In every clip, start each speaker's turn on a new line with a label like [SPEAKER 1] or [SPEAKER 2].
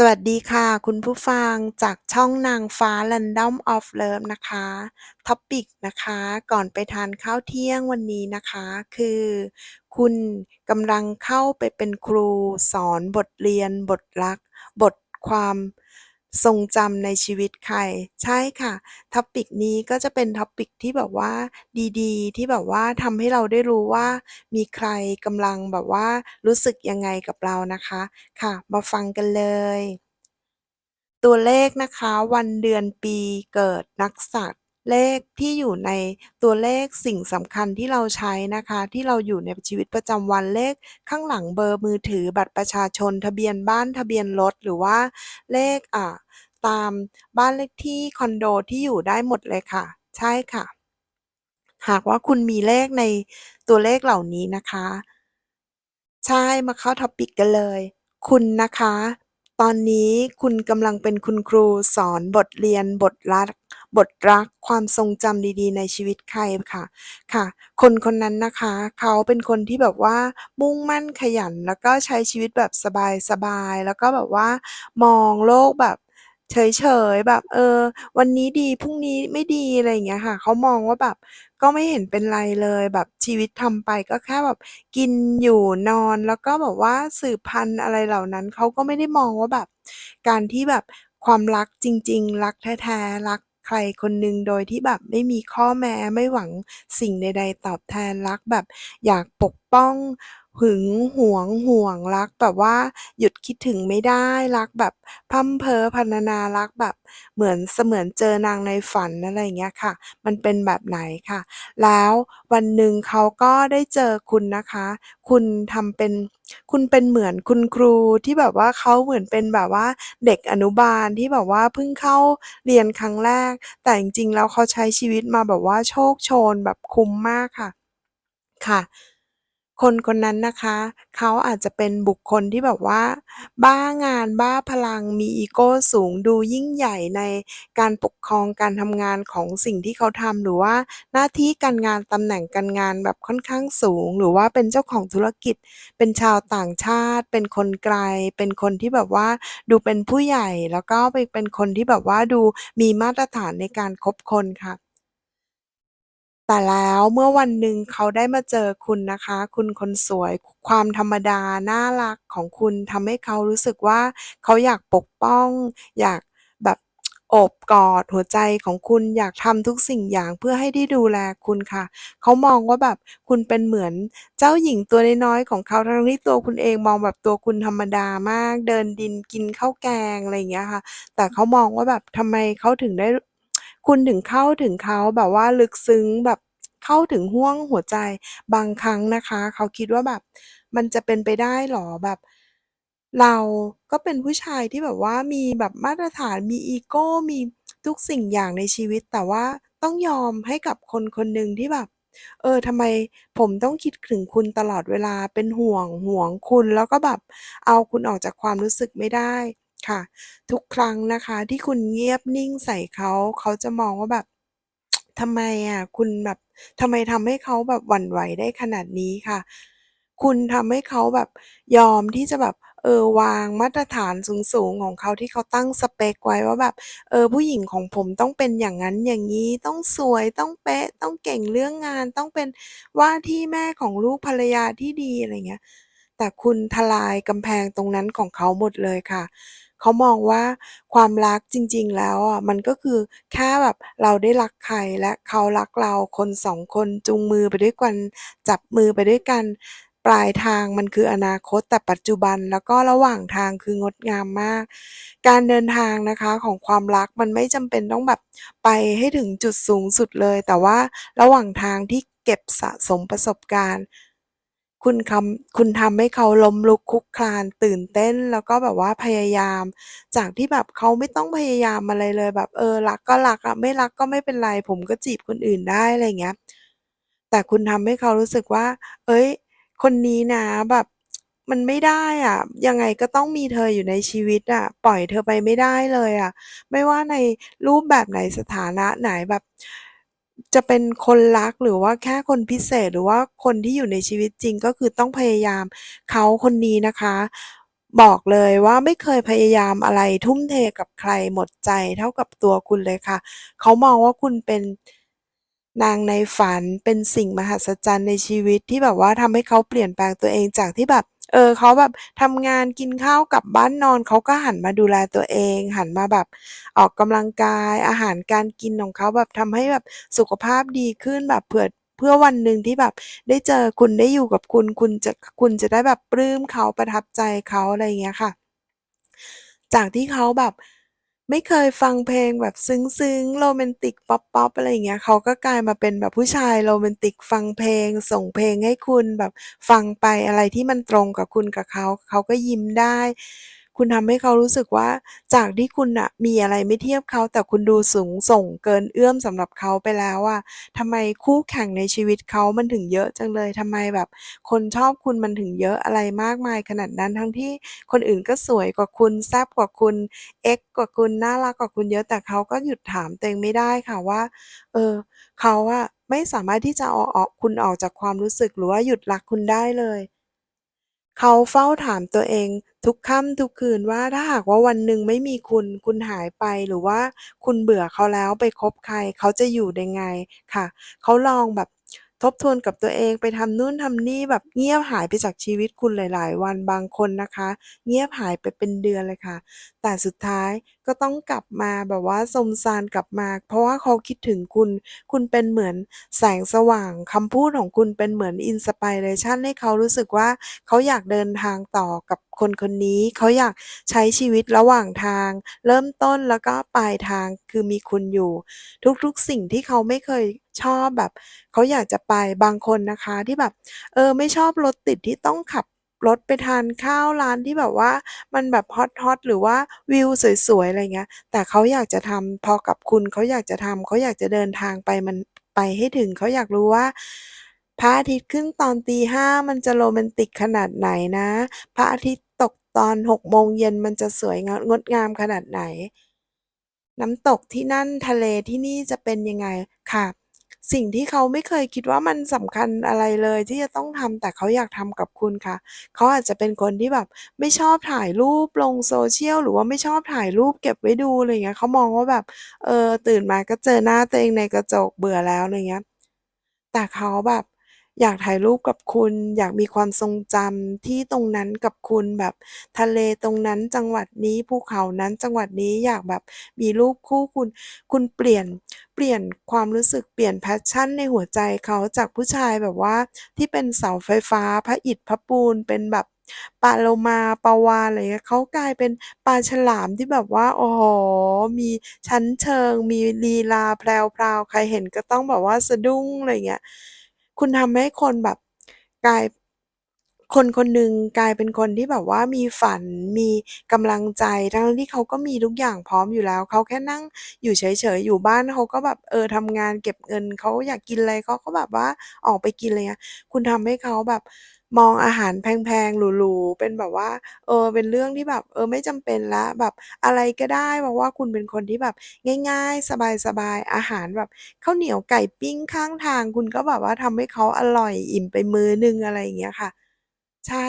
[SPEAKER 1] สวัสดีค่ะ คุณผู้ฟังจากช่องนางฟ้า Random of Love นะคะท็อปิกนะคะก่อนไปทานข้าวเที่ยงวันนี้นะคะ คือ คุณกำลังเข้าไปเป็นครูสอนบทเรียน บทรัก บทความ ทรงจำในชีวิตใคร ใช่ค่ะ ท็อปิกนี้ก็จะเป็นท็อปิกที่แบบว่าดีๆ ที่แบบว่าทำให้เราได้รู้ว่า มีใครกำลังแบบว่ารู้สึกยังไงกับเรานะคะ ค่ะ มาฟังกันเลย ตัวเลขนะคะ วันเดือนปีเกิดนักสัตว เลขที่อยู่ในตัวเลขสิ่งสำคัญที่เราใช้นะคะ ที่เราอยู่ในชีวิตประจำวันเลขข้างหลังเบอร์มือถือบัตรประชาชน ทะเบียนบ้านทะเบียนรถหรือว่าเลขอ่าตามบ้านเลขที่คอนโดที่อยู่ได้หมดเลยค่ะ ใช่ค่ะ หากว่าคุณมีเลขในตัวเลขเหล่านี้นะคะ ใช่มาเข้า Topic กันเลย คุณนะคะตอนนี้คุณกำลังเป็นคุณครูสอนบทเรียนบทรัก บทรักความทรงจำดีๆ ในชีวิตใครค่ะค่ะ คนคนนั้นนะคะ เขาเป็นคนที่แบบว่ามุ่งมั่นขยัน แล้วก็ใช้ชีวิตแบบสบายๆแล้วก็แบบว่ามองโลกแบบเฉยๆแบบเออ วันนี้ดีพรุ่งนี้ไม่ดีอะไรอย่างเงี้ยค่ะ เขามองว่าแบบก็ไม่เห็นเป็นไรเลยแบบชีวิตทำไปก็แค่แบบกินอยู่นอนแล้วก็แบบว่าสืบพันธุ์อะไรเหล่านั้นเขาก็ไม่ได้มองว่าแบบ การที่แบบความรักจริง ๆ รักแท้ๆรัก ใครคนหนึ่งโดยที่แบบไม่มีข้อแม้ ไม่หวังสิ่งใด ๆ ตอบแทนรักแบบอยากปกป้อง หึงหวงห่วงรักแบบว่าหยุดคิดถึงไม่ได้ รักแบบพร่ำเพ้อพรรณนารักแบบเหมือนเสมือนเจอนางในฝัน อะไรอย่างเงี้ยค่ะ มันเป็นแบบไหนค่ะ แล้ววันหนึ่งเขาก็ได้เจอคุณนะคะ คุณทำเป็น คุณเป็นเหมือนคุณครูที่แบบว่าเขาเหมือนเป็นแบบว่าเด็กอนุบาลที่แบบว่าเพิ่งเข้าเรียนครั้งแรก แต่จริงๆแล้วเขาใช้ชีวิตมาแบบว่าโชคโชนแบบคุ้มมากค่ะ ค่ะ คนคนนั้นนะคะ เขาอาจจะเป็นบุคคลที่แบบว่า บ้างาน บ้าพลัง มีอีโกสูง ดูยิ่งใหญ่ในการปกครองการทำงานของสิ่งที่เขาทำ หรือว่าหน้าที่การงาน ตำแหน่งการงานแบบค่อนข้างสูง หรือว่าเป็นเจ้าของธุรกิจ เป็นชาวต่างชาติ เป็นคนไกล เป็นคนที่แบบว่าดูเป็นผู้ใหญ่ แล้วก็ไปเป็นคนที่แบบว่าดูมีมาตรฐานในการคบคนค่ะ แต่แล้วเมื่อวันหนึ่งเขาได้มาเจอคุณนะคะ คุณคนสวย ความธรรมดาน่ารักของคุณทำให้เขารู้สึกว่า เขาอยากปกป้อง อยากแบบ โอบกอดหัวใจของคุณ อยากทำทุกสิ่งอย่างเพื่อให้ได้ดูแลคุณค่ะ เขามองว่าแบบคุณเป็นเหมือนเจ้าหญิงตัวน้อย ๆ ของเขา ทั้ง ๆ ที่ตัวคุณเองมองแบบตัวคุณธรรมดามาก เดินดินกินข้าวแกง อะไรอย่างเงี้ยค่ะ แต่เขามองว่าแบบทำไมเขาถึงได้ คุณถึงเข้าถึงเขาแบบว่าลึกซึ้งแบบเข้าถึงห้วงหัวใจบางครั้งนะคะ เขาคิดว่าแบบมันจะเป็นไปได้หรอแบบ เราก็เป็นผู้ชายที่แบบว่ามีแบบมาตรฐานมีอีโก้มีทุกสิ่งอย่างในชีวิต แต่ว่าต้องยอมให้กับคนคนหนึ่งที่แบบ เออทำไมผมต้องคิดถึงคุณตลอดเวลาเป็นห่วงห่วงคุณ แล้วก็แบบเอาคุณออกจากความรู้สึกไม่ได้ ค่ะ ทุกครั้งนะคะที่คุณเงียบนิ่งใส่เขา เขาจะมองว่าแบบ ทำไมอะคุณแบบทำไมทำให้เขาแบบหวั่นไหวได้ขนาดนี้ค่ะ คุณทำให้เขาแบบยอมที่จะแบบ เออ วางมาตรฐานสูง ๆ ของเขาที่เขาตั้งสเปกไว้ว่าแบบ เออ ผู้หญิงของผมต้องเป็นอย่างงั้นอย่างงี้ ต้องสวยต้องเป๊ะ ต้องเก่งเรื่องงาน ต้องเป็นว่าที่แม่ของลูกภรรยาที่ดี อะไรเงี้ย แต่คุณทลายกำแพงตรงนั้นของเขาหมดเลยค่ะ เขามองว่าความรักจริง ๆ แล้วอะ มันก็คือแค่แบบเราได้รักใคร และเขารักเรา คน 2 คนจูงมือไปด้วยกัน จับมือไปด้วยกัน ปลายทางมันคืออนาคต แต่ปัจจุบัน แล้วก็ระหว่างทางคืองดงามมาก การเดินทางนะคะของความรัก มันไม่จำเป็นต้องแบบไปให้ถึงจุดสูงสุดเลย แต่ว่าระหว่างทางที่เก็บสะสมประสบการณ์ คุณคำคุณทำให้เขาล้มลุกคลุกคลานตื่นเต้น แล้วก็แบบว่าพยายาม จากที่แบบเขาไม่ต้องพยายามอะไรเลยแบบ เออรักก็รักอะไม่รักก็ไม่เป็นไร ผมก็จีบคนอื่นได้อะไรเงี้ย แต่คุณทำให้เขารู้สึกว่าเฮ้ย คนนี้นะแบบมันไม่ได้อะ ยังไงก็ต้องมีเธออยู่ในชีวิตอะ ปล่อยเธอไปไม่ได้เลยอะ ไม่ว่าในรูปแบบไหนสถานะไหนแบบ จะเป็นคนรัก หรือว่าแค่คนพิเศษ หรือว่าคนที่อยู่ในชีวิตจริง ก็คือต้องพยายาม เขาคนนี้นะคะ บอกเลยว่าไม่เคยพยายามอะไร ทุ่มเทกับใครหมดใจเท่ากับตัวคุณเลยค่ะ เขามองว่าคุณเป็น นางในฝันเป็นสิ่งมหัศจรรย์ในชีวิตที่แบบว่าทำให้เขาเปลี่ยนแปลงตัวเองจากที่แบบ เออเขาแบบทำงานกินข้าวกลับบ้านนอนเขาก็หันมาดูแลตัวเอง หันมาแบบออกกำลังกายอาหารการกินของเขาแบบทำให้แบบสุขภาพดีขึ้นแบบเผื่อเพื่อวันหนึ่งที่แบบได้เจอคุณได้อยู่กับคุณ คุณจะคุณจะได้แบบปลื้มเขาประทับใจเขาอะไรอย่างเงี้ยค่ะ จากที่เขาแบบ ไม่เคยฟังเพลงแบบซึ้ง ๆ โรแมนติก ป๊อป ๆ อะไรอย่างเงี้ย เขาก็กลายมาเป็นแบบผู้ชายโรแมนติก ฟังเพลง ส่งเพลงให้คุณ แบบฟังไปอะไรที่มันตรงกับคุณกับเขา เขาก็ยิ้มได้ คุณทำให้เขารู้สึกว่าจากที่คุณน่ะมีอะไรไม่เทียบเขา แต่คุณดูสูงส่งเกินเอื้อมสำหรับเขาไปแล้วอะทำไมคู่แข่งในชีวิตเขามันถึงเยอะจังเลยทำไมแบบ คนชอบคุณมันถึงเยอะอะไรมากมายขนาดนั้นทั้งที่คนอื่นก็สวยกว่าคุณแซบกว่าคุณเอ็กกว่าคุณน่ารักกว่าคุณเยอะแต่เขาก็หยุดถามตัวเองไม่ได้ค่ะว่า เออเขาอะไม่สามารถที่จะออกคุณออกจากความรู้สึกหรือว่าหยุดรักคุณได้เลย เขาเฝ้าถามตัวเองทุกค่ำทุกคืนว่าถ้าหากว่าวันหนึ่งไม่มีคุณ คุณหายไปหรือว่าคุณเบื่อเขาแล้วไปคบใคร เขาจะอยู่ยังไง?ค่ะ เขาลองแบบทบทวนกับตัวเองไปทำนู่นทำนี่แบบเงียบหายไปจากชีวิตคุณหลาย ๆ วันบางคนนะคะ เงียบหายไปเป็นเดือนเลยค่ะ แต่สุดท้าย ก็ต้องกลับมาแบบว่าซมซานกลับมา เพราะว่าเขาคิดถึงคุณ คุณเป็นเหมือนแสงสว่างคำพูดของคุณเป็นเหมือน inspiration ให้เขารู้สึกว่าเขาอยากเดินทางต่อกับคนคนนี้ เขาอยากใช้ชีวิตระหว่างทาง เริ่มต้นแล้วก็ปลายทางคือมีคุณอยู่ ทุกๆสิ่งที่เขาไม่เคยชอบแบบ เขาอยากจะไปบางคนนะคะที่แบบ เออไม่ชอบรถติดที่ต้องขับ รถไปทานข้าวร้านที่แบบว่ามันแบบฮอตๆหรือว่าวิวสวยๆอะไรเงี้ย แต่เขาอยากจะทำพอกับคุณเขาอยากจะทำเขาอยากจะเดินทางไปมันไปให้ถึงเขาอยากรู้ว่าพระอาทิตย์ขึ้นตอน05:00มันจะโรแมนติกขนาดไหนนะ พระอาทิตย์ตกตอน6โมงเย็นมันจะสวยงงดงามขนาดไหน น้ำตกที่นั่นทะเลที่นี่จะเป็นยังไงค่ะ สิ่งที่เขาไม่เคยคิดว่ามันสำคัญอะไรเลยที่จะต้องทำ แต่เขาอยากทำกับคุณค่ะ เขาอาจจะเป็นคนที่แบบไม่ชอบถ่ายรูปลงโซเชียล หรือว่าไม่ชอบถ่ายรูปเก็บไว้ดูอะไรเงี้ยเขามองว่าแบบ เออตื่นมาก็เจอหน้าตัวเองในกระจกเบื่อแล้วอะไรเงี้ย แต่เขาแบบ อยากถ่ายรูปกับคุณ อยากมีความทรงจำที่ตรงนั้นกับคุณแบบ ทะเลตรงนั้นจังหวัดนี้ภูเขานั้นจังหวัดนี้อยากแบบมีรูปคู่คุณ คุณเปลี่ยนเปลี่ยนความรู้สึกเปลี่ยน passion ในหัวใจเขาจากผู้ชายแบบว่า ที่เป็นเสาไฟฟ้าพระอิฐพระปูนเป็นแบบปลาโลมาปลาวาฬอะไรเงี้ยเขากลายเป็นปลาฉลามที่แบบว่าโอ้โฮมีชั้นเชิง มีลีลาแพรวๆใครเห็นก็ต้องแบบว่าสะดุ้งอะไรเงี้ย คุณทำให้คนแบบกลาย คนคนหนึ่งกลายเป็นคนที่แบบว่ามีฝัน มีกำลังใจ ทั้ง ๆ ที่เขาก็มีทุกอย่างพร้อมอยู่แล้ว เขาแค่นั่งอยู่เฉย ๆ อยู่บ้านเขาก็แบบ เออ ทำงานเก็บเงิน เขาอยากกินอะไรเขาก็แบบว่าออกไปกินอะไรเงี้ย คุณทำให้เขาแบบมองอาหารแพง ๆ หรู ๆ เป็นแบบว่า เออ เป็นเรื่องที่แบบ เออ ไม่จำเป็นแล้ว แบบอะไรก็ได้ เพราะว่าคุณเป็นคนที่แบบง่าย ๆ สบาย ๆ อาหารแบบข้าวเหนียวไก่ปิ้งข้างทาง คุณก็แบบว่าทำให้เขาอร่อยอิ่มไปมื้อหนึ่ง อะไรอย่างเงี้ยค่ะ ใช่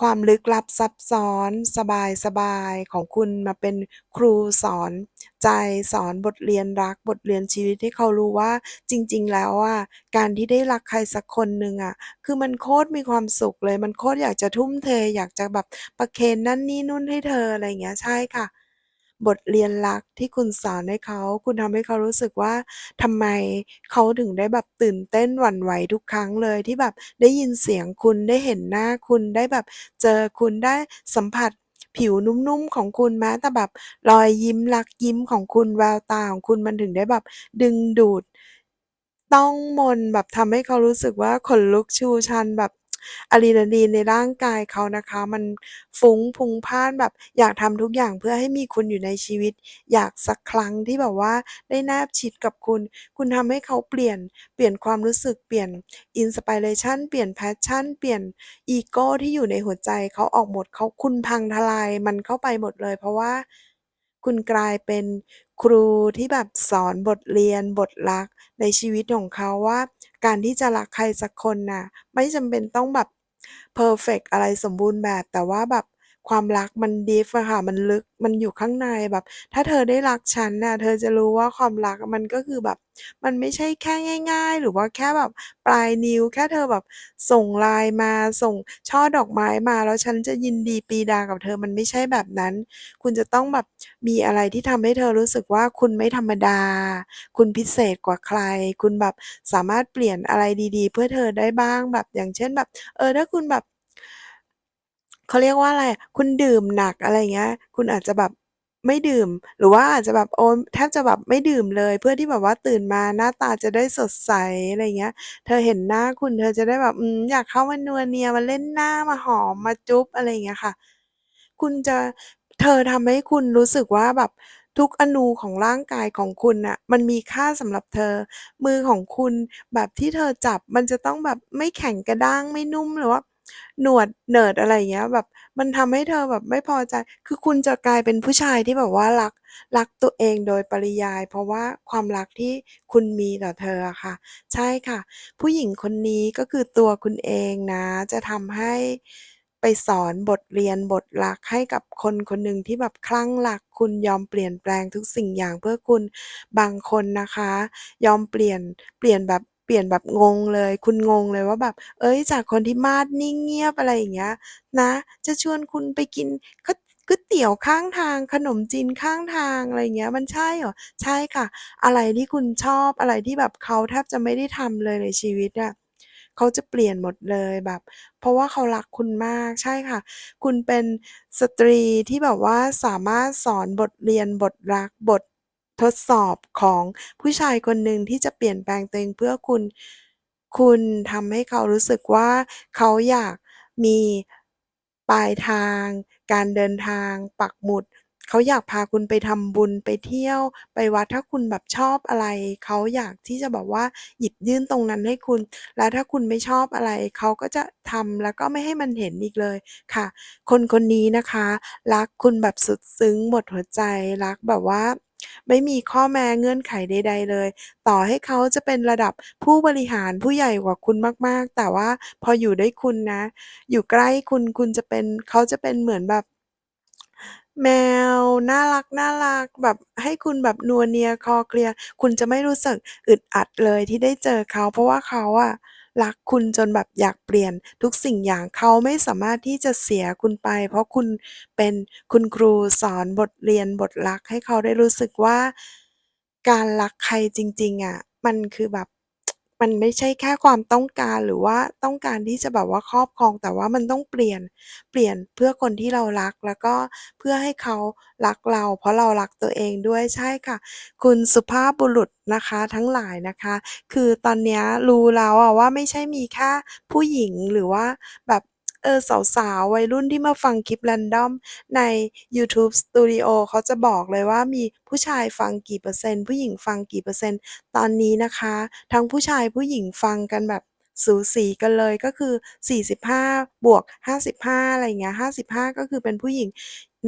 [SPEAKER 1] ความลึกลับซับซ้อนสบายๆของคุณมาเป็นครูสอน ใจสอนบทเรียนรักบทเรียนชีวิตให้เขารู้ว่าจริง ๆ แล้วอะการที่ได้รักใครสักคนหนึ่งอะ คือมันโคตรมีความสุขเลย มันโคตรอยากจะทุ่มเท อยากจะแบบประเคนนั่นนี่นู่นให้เธออะไรอย่างเงี้ยใช่ค่ะ บทเรียนรักที่คุณสอนให้เขา คุณทำให้เขารู้สึกว่าทำไมเขาถึงได้แบบตื่นเต้นหวั่นไหวทุกครั้งเลย ที่แบบได้ยินเสียงคุณได้เห็นหน้าคุณได้แบบเจอคุณได้สัมผัสผิวนุ่มๆของคุณแม้แต่แบบรอยยิ้มรักยิ้มของคุณแววตาของคุณมันถึงได้แบบดึงดูด ต้องมนแบบทำให้เขารู้สึกว่าขนลุกชูชันแบบ อะดรีนาลีนในร่างกายเขานะคะ มันฟุ้งพุงพ่านแบบอยากทำทุกอย่างเพื่อให้มีคุณอยู่ในชีวิต อยากสักครั้งที่แบบว่าได้แนบชิดกับคุณ คุณทำให้เขาเปลี่ยน เปลี่ยนความรู้สึกเปลี่ยน inspiration เปลี่ยน passion เปลี่ยนอีโก้ที่อยู่ในหัวใจเขาออกหมดเขาคุณพังทลายมันเข้าไปหมดเลย เพราะว่าคุณกลายเป็นครูที่แบบสอนบทเรียนบทรักในชีวิตของเขาว่า การที่จะรักใครสักคนน่ะไม่จำเป็นต้องแบบเพอร์เฟกต์อะไรสมบูรณ์แบบแต่ว่าแบบ ความรักมัน deep อะค่ะ มันลึก มันอยู่ข้างในแบบ ถ้าเธอได้รักฉันน่ะ เธอจะรู้ว่าความรักมันก็คือแบบ มันไม่ใช่แค่ง่าย ๆ หรือว่าแค่แบบปลายนิ้ว แค่เธอแบบส่ง LINE มา ส่งช่อดอกไม้มา แล้วฉันจะยินดีปรีดากับเธอ มันไม่ใช่แบบนั้น คุณจะต้องแบบมีอะไรที่ทำให้เธอรู้สึกว่าคุณไม่ธรรมดา คุณพิเศษกว่าใคร คุณแบบสามารถเปลี่ยนอะไรดี ๆ เพื่อเธอได้บ้าง แบบ อย่างเช่นแบบ เออ ถ้าคุณแบบ เขาเรียกว่าอะไร คุณดื่มหนัก อะไรเงี้ย คุณอาจจะแบบไม่ดื่ม หรือว่าอาจจะแบบ โอ้แทบจะแบบไม่ดื่มเลย เพื่อที่แบบว่าตื่นมาหน้าตาจะได้สดใส อะไรเงี้ย เธอเห็นหน้าคุณ เธอจะได้แบบ อืม อยากเข้ามานัวเนีย มาเล่นหน้า มาหอม มาจุ๊บ อะไรเงี้ยค่ะ คุณจะ เธอทำให้คุณรู้สึกว่าแบบทุกอนูของร่างกายของคุณน่ะ มันมีค่าสำหรับเธอ มือของคุณแบบที่เธอจับมันจะต้องแบบไม่แข็งกระด้าง ไม่นุ่มหรือว่า หนวดเนิร์ดอะไรอย่างเงี้ย แบบมันทำให้เธอแบบไม่พอใจ คือคุณจะกลายเป็นผู้ชายที่แบบว่ารักรักตัวเองโดยปริยาย เพราะว่าความรักที่คุณมีต่อเธออะค่ะ ใช่ค่ะ ผู้หญิงคนนี้ก็คือตัวคุณเองนะ จะทำให้ไปสอนบทเรียนบทรักให้กับคนคนหนึ่งที่แบบคลั่งรักคุณยอมเปลี่ยนแปลงทุกสิ่งอย่างเพื่อคุณบางคนนะคะ ยอมเปลี่ยนเปลี่ยนแบบ เปลี่ยนแบบงงเลย คุณงงเลยว่าแบบเฮ้ย จากคนที่มาดนิ่งเงียบ อะไรอย่างเงี้ย นะ จะชวนคุณไปกินก๋วย ก๋วยเตี๋ยวข้างทาง ขนมจีนข้างทาง อะไรอย่างเงี้ย มันใช่เหรอ?ใช่ค่ะ อะไรที่คุณชอบ อะไรที่แบบเขาแทบจะไม่ได้ทำเลยในชีวิตอะ เขาจะเปลี่ยนหมดเลยแบบ เพราะว่าเขารักคุณมาก ใช่ค่ะ คุณเป็นสตรีที่แบบว่าสามารถสอนบทเรียน บทรัก บท ทดสอบของผู้ชายคนหนึ่งที่จะเปลี่ยนแปลงตัวเองเพื่อคุณ คุณทำให้เขารู้สึกว่าเขาอยากมีปลายทาง การเดินทาง ปักหมุด เขาอยากพาคุณไปทำบุญไปเที่ยว ไปวัดถ้าคุณแบบชอบอะไร เขาอยากที่จะแบบว่าหยิบยื่นตรงนั้นให้คุณ แล้วถ้าคุณไม่ชอบอะไร เขาก็จะทำแล้วก็ไม่ให้มันเห็นอีกเลยค่ะ คนคนนี้นะคะ รักคุณแบบสุดซึ้งหมดหัวใจรักแบบว่า ไม่มีข้อแม้เงื่อนไขใด ๆ เลย ต่อให้เขาจะเป็นระดับผู้บริหารผู้ใหญ่กว่าคุณมากๆ แต่ว่าพออยู่ด้วยคุณนะ อยู่ใกล้คุณคุณจะเป็นเขาจะเป็นเหมือนแบบแมวน่ารักๆแบบให้คุณแบบนัวเนียคอเคลีย คุณจะไม่รู้สึกอึดอัดเลยที่ได้เจอเขา เพราะว่าเขาอะ รักคุณจนแบบอยากเปลี่ยนทุกสิ่งอย่าง เขาไม่สามารถที่จะเสียคุณไป เพราะคุณเป็นคุณครูสอนบทเรียนบทรักให้เขาได้รู้สึกว่า การรักใครจริง ๆ อะ มันคือแบบ มันไม่ใช่แค่ความต้องการ หรือว่าต้องการที่จะแบบว่าครอบครอง แต่ว่ามันต้องเปลี่ยน เปลี่ยนเพื่อคนที่เรารัก แล้วก็เพื่อให้เขารักเรา เพราะเรารักตัวเองด้วย ใช่ค่ะ คุณสุภาพบุรุษนะคะ ทั้งหลายนะคะ คือตอนเนี้ยรู้แล้วอะว่า ไม่ใช่มีแค่ผู้หญิง หรือว่าแบบ เออสาวๆ วัยรุ่นที่มาฟังคลิปแรนดอมในยูทูบสตูดิโอเขาจะบอกเลยว่ามีผู้ชายฟังกี่เปอร์เซ็นต์ ผู้หญิงฟังกี่เปอร์เซ็นต์ ตอนนี้นะคะ ทั้งผู้ชายผู้หญิงฟังกันแบบสูสีกันเลยก็คือ 45 บวก 55 อะไรอย่างเงี้ย 55 ก็คือเป็นผู้หญิง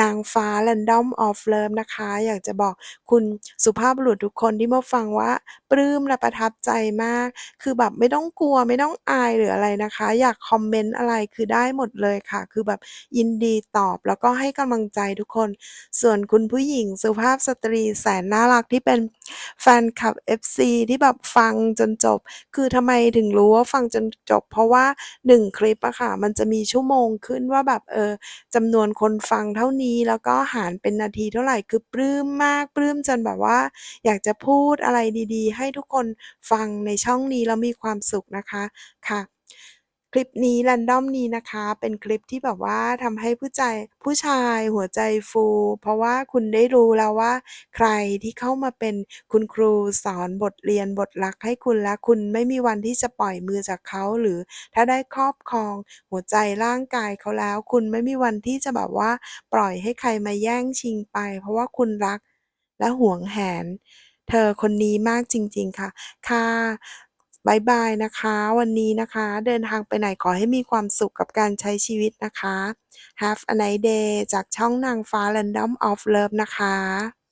[SPEAKER 1] นางฟ้า Random of Love นะคะ อยากจะบอกคุณสุภาพบุรุษทุกคนที่มาฟังว่า ปลื้มและประทับใจมาก คือแบบไม่ต้องกลัวไม่ต้องอายหรืออะไรนะคะ อยากคอมเมนต์อะไรคือได้หมดเลยค่ะ คือแบบยินดีตอบแล้วก็ให้กำลังใจทุกคน ส่วนคุณผู้หญิงสุภาพสตรีแสนน่ารักที่เป็นแฟนคลับ FC ที่แบบฟังจนจบ คือทำไมถึงรู้ว่าฟังจนจบ เพราะว่า 1 คลิปอะค่ะ มันจะมีชั่วโมงขึ้นว่าแบบเออจำนวนคนฟังเท่านี้ แล้วก็หารเป็นนาทีเท่าไหร่ คือปลื้มมาก ปลื้มจนแบบว่า อยากจะพูดอะไรดีๆ ให้ทุกคนฟังในช่องนี้แล้วมีความสุขนะคะค่ะ คลิปนี้ random นี้นะคะ เป็นคลิปที่แบบว่าทำให้ผู้ใจผู้ชายหัวใจฟู เพราะว่าคุณได้รู้แล้วว่า ใครที่เข้ามาเป็นคุณครูสอนบทเรียนบทรักให้คุณและคุณไม่มีวันที่จะปล่อยมือจากเขาหรือถ้าได้ครอบครองหัวใจร่างกายเขาแล้ว คุณไม่มีวันที่จะแบบว่า ปล่อยให้ใครมาแย่งชิงไป เพราะว่าคุณรักและหวงแหน เธอคนนี้มากจริง ๆ ค่ะ ค่ะ บายบายนะคะ วันนี้นะคะ เดินทางไปไหนขอให้มีความสุขกับการใช้ชีวิตนะคะ Have a nice day จากช่องนางฟ้า Random of Love นะคะ